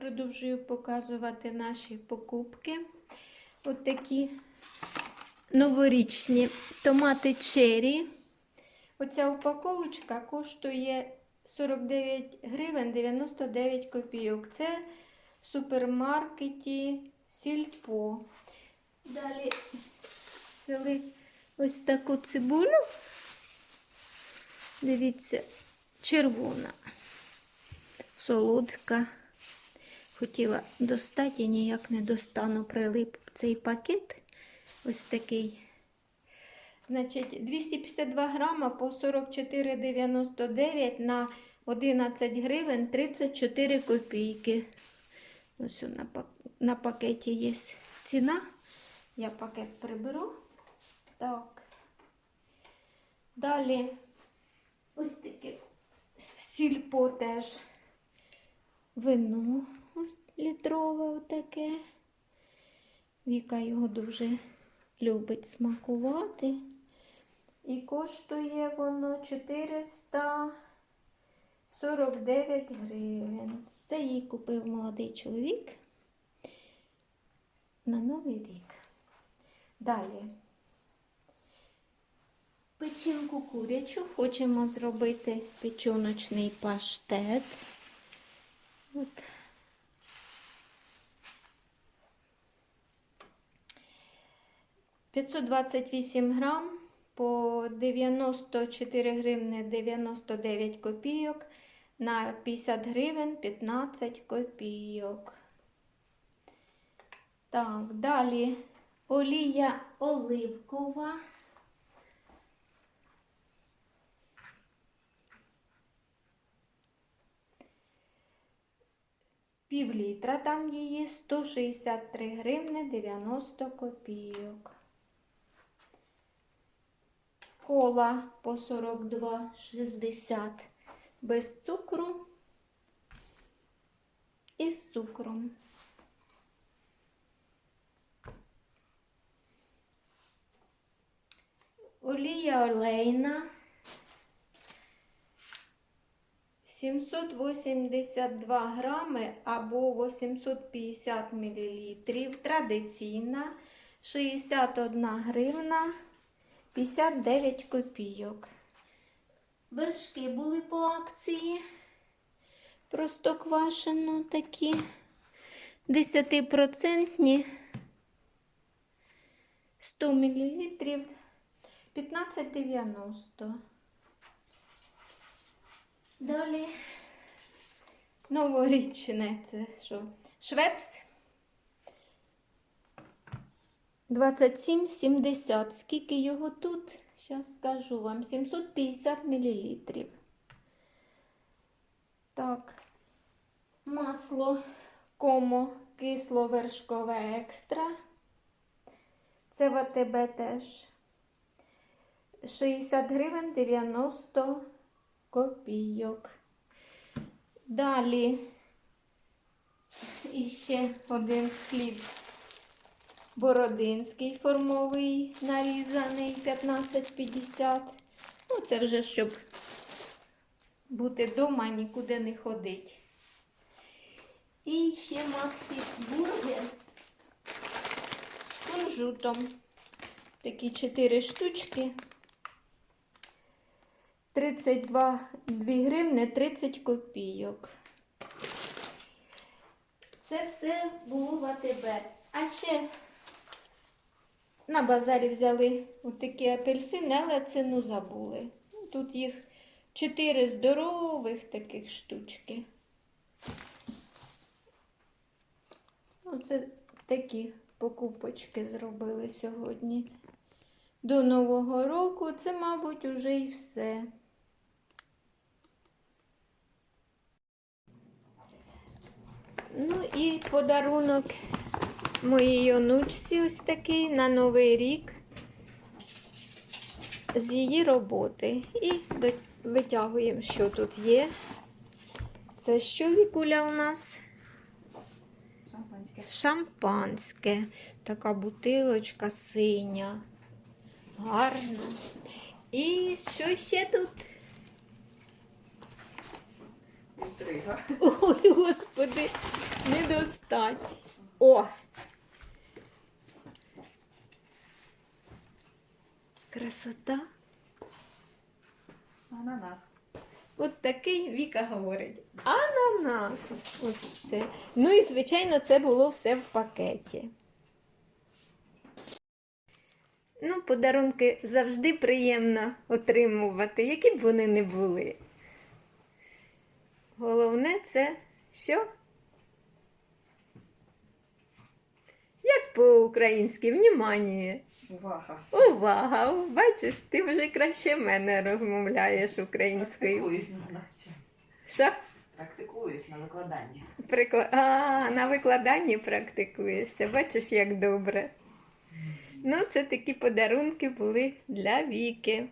Продовжую показувати наші покупки. От такі новорічні томати черрі. Оця упаковочка коштує 49 гривень 99 копійок. Це в супермаркеті Сільпо. Далі взяли ось таку цибулю. Дивіться, червона, солодка. Хотіла достати і ніяк не достану, прилип цей пакет. Ось такий. Значить, 252 грама по 44,99 на 11 гривень 34 копійки. Ось на, на пакеті є ціна. Я пакет приберу. Так. Далі ось таке сільпо теж вино літрове отаке. Віка його дуже любить смакувати. І коштує воно 449 гривень. Це їй купив молодий чоловік на Новий рік. Далі. Печінку курячу хочемо зробити печіночний паштет. От. П'ятсот двадцять вісім грам по 94 гривни 99 копійок на 50 гривень 15 копійок. Так, далі олія оливкова. Пів літра там її 163 гривни 90 копійок. Кола по 42,60 без цукру і з цукром. Олія олейна 782 грами або 850 мл. Традиційна 61 гривна 59 копійок. Вершки були по акції. Просто квашено такі 10% 100 мл 15,90. Далі новорічне це що? Швепс 27,70. Скільки його тут? Зараз скажу вам. 750 мл. Так, масло комо кисло-вершкове екстра. Це в АТБ теж 60 гривень 90 копійок. Далі іще один хліб бородинський формовий, нарізаний 15,50. Ну, це вже щоб бути вдома нікуди не ходити. І ще Максі бургер з кунжутом. Такі 4 штучки. 32 2 гривни 30 копійок. Це все було в АТБ. А ще на базарі взяли отакі апельсини, але ціну забули. Ну, Тут їх 4 здорових таких штучки. Оце такі покупочки зробили сьогодні. До Нового року це, мабуть, уже і все. Ну і подарунок моїй онучці ось такий на Новий рік з її роботи. І витягуємо, що тут є. Це що вікуля у нас? Шампанське. Шампанське. Така бутилочка синя. Гарна. І що ще тут? Інтрига. Ой, Ой, господи, не достать. О! Красота. Ананас. От такий Віка говорить. Ананас. Ось це. Ну і, звичайно, це було все в пакеті. Ну, подарунки завжди приємно отримувати, які б вони не були. Головне це що? Як по-українськи, внімання. Увага. Увага! Бачиш, ти вже краще мене розмовляєш українською. Практикуюсь на. Що? Практикуюсь на викладанні. Прикла... А, на викладанні практикуєшся. Бачиш, як добре. Ну, це такі подарунки були для Віки.